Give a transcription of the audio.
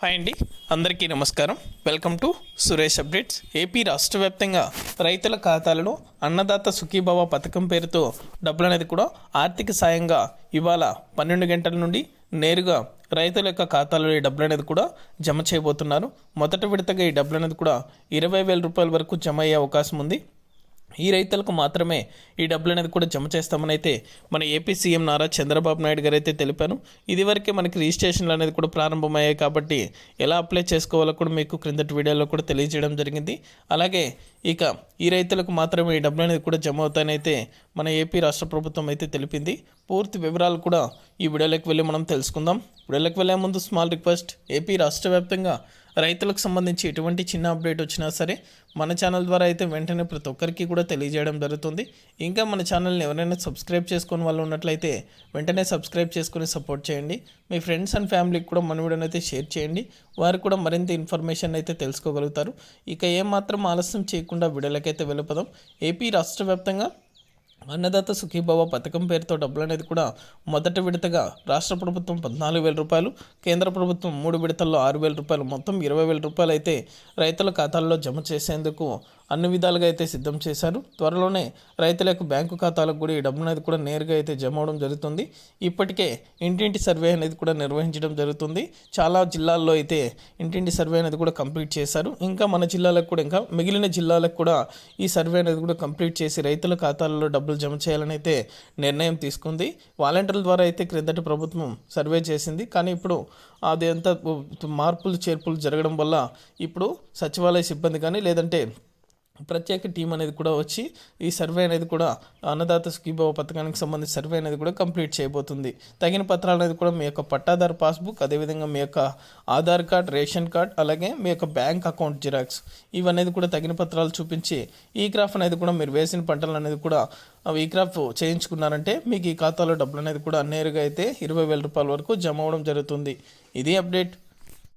Hi అండి అందరికీ నమస్కారం. Welcome to Suresh updates. AP రాష్ట్ర వ్యాప్తంగా రైతుల ఖాతాలలో అన్నదాత సుఖీభావ పథకం పేరుతో డబ్బులు అనేది కూడా ఆర్థిక సాయంగా ఇవాళ పన్నెండు గంటల నుండి నేరుగా రైతుల యొక్క ఖాతాలో ఈ డబ్బులు అనేది కూడా జమ చేయబోతున్నారు. మొదట విడతగా ఈ డబ్బులు అనేది కూడా ఇరవై వేల రూపాయల వరకు జమ అయ్యే అవకాశం ఉంది. ఈ రైతులకు మాత్రమే ఈ డబ్బులు అనేది కూడా జమ చేస్తామని అయితే మన ఏపీ సీఎం నారా చంద్రబాబు నాయుడు గారు అయితే తెలిపాను ఇదివరకే మనకి రిజిస్ట్రేషన్లు అనేది కూడా ప్రారంభమయ్యాయి కాబట్టి ఎలా అప్లై చేసుకోవాలో కూడా మీకు క్రిందటి వీడియోలో కూడా తెలియజేయడం జరిగింది. అలాగే ఇక ఈ రైతులకు మాత్రమే ఈ డబ్బులు అనేది కూడా జమ అవుతాయని అయితే మన ఏపీ రాష్ట్ర ప్రభుత్వం అయితే తెలిపింది. పూర్తి వివరాలు కూడా ఈ వీడియోలోకి వెళ్ళి మనం తెలుసుకుందాం. వీడియోలోకి వెళ్ళే ముందు స్మాల్ రిక్వెస్ట్ ఏపీ రాష్ట్ర వ్యాప్తంగా రైతులకు సంబంధించి ఎటువంటి చిన్న అప్డేట్ వచ్చినా సరే మన ఛానల్ ద్వారా అయితే వెంటనే ప్రతి ఒక్కరికి కూడా తెలియజేయడం జరుగుతుంది. ఇంకా మన ఛానల్ని ఎవరైనా సబ్స్క్రైబ్ చేసుకుని వాళ్ళు ఉన్నట్లయితే వెంటనే సబ్స్క్రైబ్ చేసుకుని సపోర్ట్ చేయండి. మీ ఫ్రెండ్స్ అండ్ ఫ్యామిలీకి కూడా మన వీడియోని అయితే షేర్ చేయండి. వారు కూడా మరింత ఇన్ఫర్మేషన్ అయితే తెలుసుకోగలుగుతారు. ఇక ఏమాత్రం ఆలస్యం చేయకుండా వీడియోలకైతే వెళ్ళిపోదాం. ఏపీ రాష్ట్ర వ్యాప్తంగా అన్నదాత సుఖీభవ పథకం పేరుతో డబ్బులు అనేది కూడా మొదటి విడతగా రాష్ట్ర ప్రభుత్వం పద్నాలుగు వేల రూపాయలు కేంద్ర ప్రభుత్వం మూడు విడతల్లో ఆరు వేల రూపాయలు మొత్తం ఇరవై వేల రూపాయలు అయితే రైతుల ఖాతాల్లో జమ చేసేందుకు అన్ని విధాలుగా అయితే సిద్ధం చేశారు. త్వరలోనే రైతులకు బ్యాంకు ఖాతాలకు కూడా ఈ డబ్బు అనేది కూడా నేరుగా అయితే జమ అవడం జరుగుతుంది. ఇప్పటికే ఇంటింటి సర్వే అనేది కూడా నిర్వహించడం జరుగుతుంది. చాలా జిల్లాల్లో అయితే ఇంటింటి సర్వే అనేది కూడా కంప్లీట్ చేశారు. ఇంకా మన జిల్లాలకు కూడా ఇంకా మిగిలిన జిల్లాలకు కూడా ఈ సర్వే అనేది కూడా కంప్లీట్ చేసి రైతుల ఖాతాలలో డబ్బులు జమ చేయాలని అయితే నిర్ణయం తీసుకుంది. వాలంటీర్ల ద్వారా అయితే క్రిందటి ప్రభుత్వం సర్వే చేసింది. కానీ ఇప్పుడు అదంతా మార్పులు చేర్పులు జరగడం వల్ల ఇప్పుడు సచివాలయ సిబ్బంది కానీ లేదంటే ప్రత్యేక టీం అనేది కూడా వచ్చి ఈ సర్వే అనేది కూడా అన్నదాత సుఖీభావ పథకానికి సంబంధించి సర్వే అనేది కూడా కంప్లీట్ చేయబోతుంది. తగిన పత్రాలు అనేది కూడా మీ యొక్క పట్టాదారు పాస్బుక్ అదేవిధంగా మీ యొక్క ఆధార్ కార్డ్ రేషన్ కార్డ్ అలాగే మీ యొక్క బ్యాంక్ అకౌంట్ జిరాక్స్ ఇవనేది కూడా తగిన పత్రాలు చూపించి ఈ క్రాఫ్ అనేది కూడా మీరు వేసిన పంటలు అనేది కూడా ఈ క్రాఫ్ చేయించుకున్నారంటే మీకు ఈ ఖాతాలో డబ్బులు అనేది కూడా నేరుగా అయితే ఇరవై వేల రూపాయల వరకు జమ అవ్వడం జరుగుతుంది. ఇది అప్డేట్.